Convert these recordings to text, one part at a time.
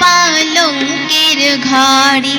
পালঙ্কের ঘরে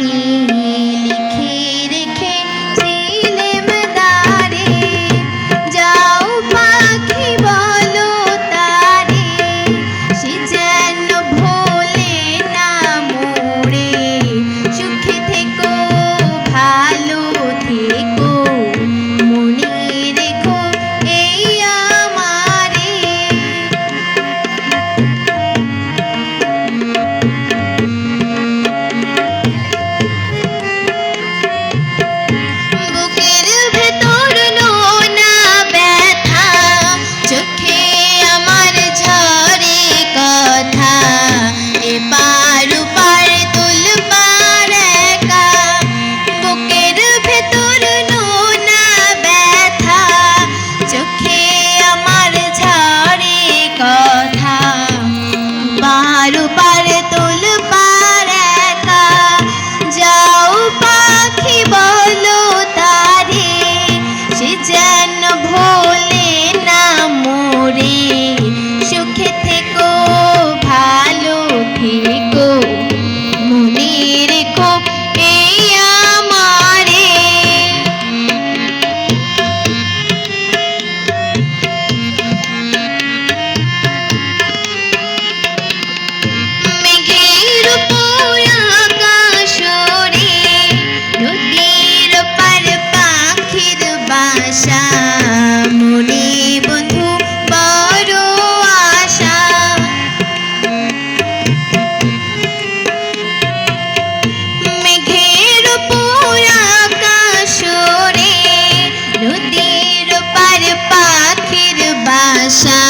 নদীর পার পাখির বাসা।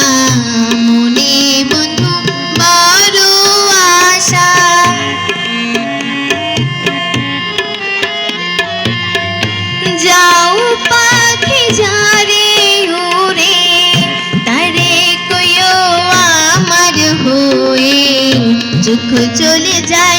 বন্ধু যাও পাখি যারে উড়ে তারে হয়ে। চোখ চলে যায়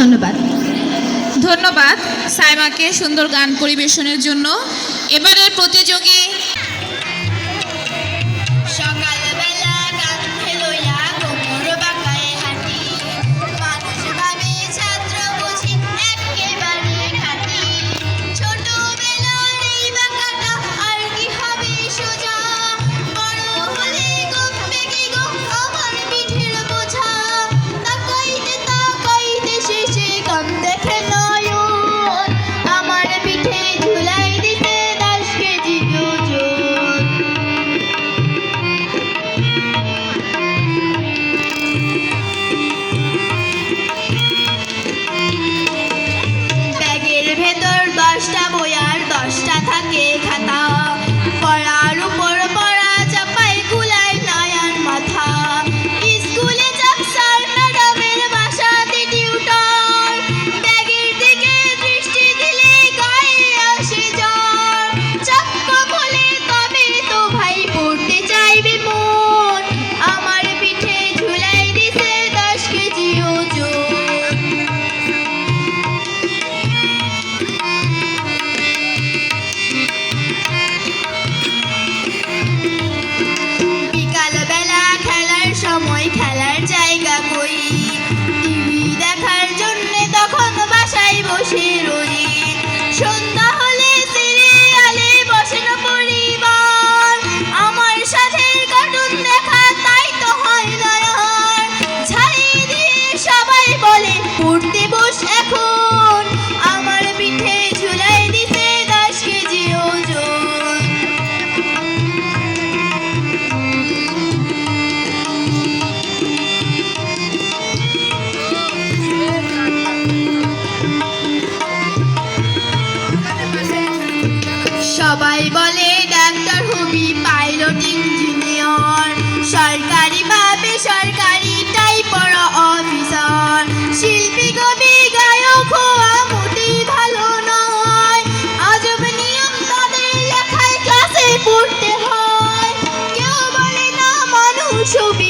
ধন্যবাদ। ধন্যবাদ সাইমাকে সুন্দর গান পরিবেশনের জন্য। এবারের প্রতিযোগী showbiz.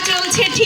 চলছে ঠিক